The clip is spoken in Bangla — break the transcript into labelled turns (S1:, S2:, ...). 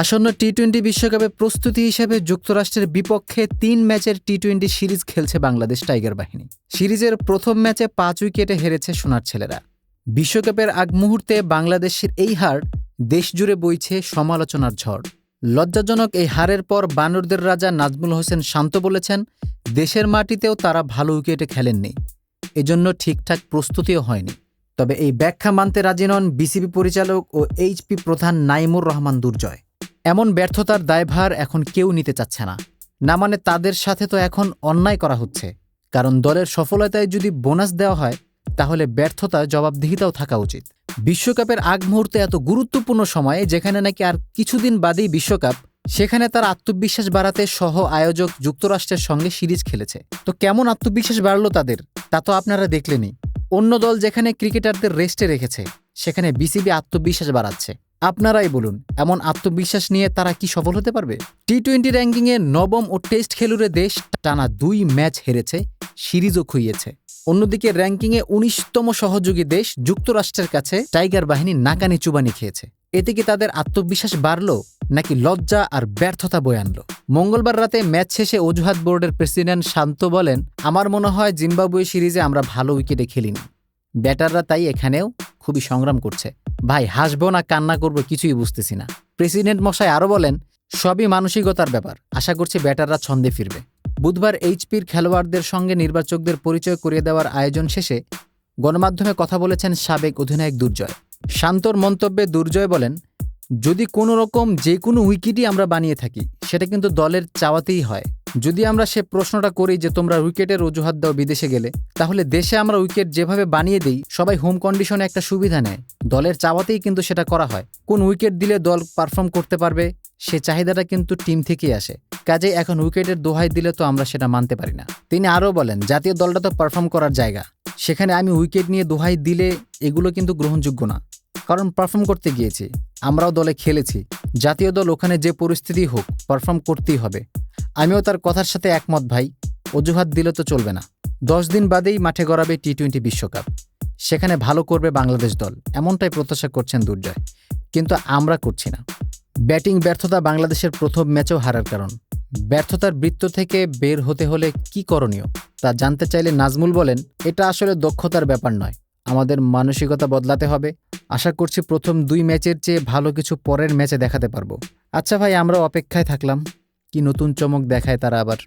S1: আসন্ন টি টোয়েন্টি বিশ্বকাপে প্রস্তুতি হিসেবে যুক্তরাষ্ট্রের বিপক্ষে তিন ম্যাচের টি টোয়েন্টি সিরিজ খেলছে বাংলাদেশ টাইগার বাহিনী। সিরিজের প্রথম ম্যাচে পাঁচ উইকেটে হেরেছে সোনার ছেলেরা। বিশ্বকাপের আগ মুহূর্তে বাংলাদেশের এই হার দেশজুড়ে বইছে সমালোচনার ঝড়। লজ্জাজনক এই হারের পর বানরদের রাজা নাজমুল হোসেন শান্ত বলেছেন, দেশের মাটিতেও তারা ভালো উইকেটে খেলেননি। এজন্য ঠিকঠাক প্রস্তুতিও হয়নি। তবে এই ব্যাখ্যা মানতে রাজি নন বিসিবি পরিচালক ও এইচপি প্রধান নাইমুর রহমান দুর্জয়। এমন ব্যর্থতার দায়ভার এখন কেউ নিতে চাচ্ছে না। না মানে তাদের সাথে তো এখন অন্যায় করা হচ্ছে। কারণ দলের সফলতায় যদি বোনাস দেওয়া হয়, তাহলে ব্যর্থতা জবাবদিহিতাও থাকা উচিত। বিশ্বকাপের আগ মুহূর্তে এত গুরুত্বপূর্ণ সময়ে, যেখানে নাকি আর কিছুদিন বাদেই বিশ্বকাপ, সেখানে তার আত্মবিশ্বাস বাড়াতে সহ আয়োজক যুক্তরাষ্ট্রের সঙ্গে সিরিজ খেলেছে। তো কেমন আত্মবিশ্বাস বাড়ল তাদের, তা তো আপনারা দেখলেনই। অন্য দল যেখানে ক্রিকেটারদের রেস্টে রেখেছে, সেখানে বিসিবি আত্মবিশ্বাস বাড়াচ্ছে। আপনারাই বলুন, এমন আত্মবিশ্বাস নিয়ে তারা কি সফল হতে পারবে? টি টোয়েন্টি র্যাঙ্কিংয়ে নবম ও টেস্ট খেলুড়ে দেশ টানা দুই ম্যাচ হেরেছে, সিরিজও খুইয়েছে। অন্যদিকে র্যাঙ্কিংয়ে উনিশতম সহযোগী দেশ যুক্তরাষ্ট্রের কাছে টাইগার বাহিনী নাকানি চুবানি খেয়েছে। এতে কি তাদের আত্মবিশ্বাস বাড়ল, নাকি লজ্জা আর ব্যর্থতা বয়ে আনলো? মঙ্গলবার রাতে ম্যাচ শেষে অজুহাত বোর্ডের প্রেসিডেন্ট শান্ত বলেন, আমার মনে হয় জিম্বাবুয়ে সিরিজে আমরা ভালো উইকেটে খেলিনি। ব্যাটাররা তাই এখানেও খুবই সংগ্রাম করছে। ভাই, হাসবো না, কান্না করব, কিছুই বুঝতেছি না। প্রেসিডেন্ট মশাই আরও বলেন, সবই মানসিকতার ব্যাপার। আশা করছি ব্যাটাররা ছন্দে ফিরবে। বুধবার এইচপির খেলোয়াড়দের সঙ্গে নির্বাচকদের পরিচয় করিয়ে দেওয়ার আয়োজন শেষে গণমাধ্যমে কথা বলেছেন সাবেক অধিনায়ক দুর্জয়। শান্তর মন্তব্যে দুর্জয় বলেন, যদি কোনো রকম যে কোনো উইকেটই আমরা বানিয়ে থাকি, সেটা কিন্তু দলের চাওয়াতেই হয়। যদি আমরা সে প্রশ্নটা করি যে তোমরা উইকেটের অজুহাত দাও বিদেশে গেলে, তাহলে দেশে আমরা উইকেট যেভাবে বানিয়ে দিই, সবাই হোম কন্ডিশনে একটা সুবিধা নেয়। দলের চাওয়াতেই কিন্তু সেটা করা হয়। কোন উইকেট দিলে দল পারফর্ম করতে পারবে, সে চাহিদাটা কিন্তু টিম থেকেই আসে। কাজে এখন উইকেটের দোহাই দিলে তো আমরা সেটা মানতে পারি না। তিনি আরও বলেন, জাতীয় দলটা তো পারফর্ম করার জায়গা। সেখানে আমি উইকেট নিয়ে দোহাই দিলে এগুলো কিন্তু গ্রহণযোগ্য না। কারণ পারফর্ম করতে গিয়েছি, আমরাও দলে খেলেছি। জাতীয় দল ওখানে যে পরিস্থিতি হোক পারফর্ম করতেই হবে। আমিও তার কথার সাথে একমত, ভাই। অজুহাত দিলে তো চলবে না। দশ দিন বাদেই মাঠে গড়াবে টি টোয়েন্টি বিশ্বকাপ। সেখানে ভালো করবে বাংলাদেশ দল। এমনটাই প্রত্যাশা করছেন দুর্জয়। কিন্তু আমরা করছি না। ব্যাটিং ব্যর্থতা বাংলাদেশের প্রথম ম্যাচেও হারার কারণ। ব্যর্থতার বৃত্ত থেকে বের হতে হলে কি করণীয়, তা জানতে চাইলে নাজমুল বলেন, এটা আসলে দক্ষতার ব্যাপার নয়। আমাদের মানসিকতা বদলাতে হবে। আশা করছি প্রথম দুই ম্যাচের চেয়ে ভালো কিছু পরের ম্যাচে দেখাতে পারব। আচ্ছা ভাই আমরা অপেক্ষায় থাকলাম। কি নতুন চমক দেখায় তারা আবার?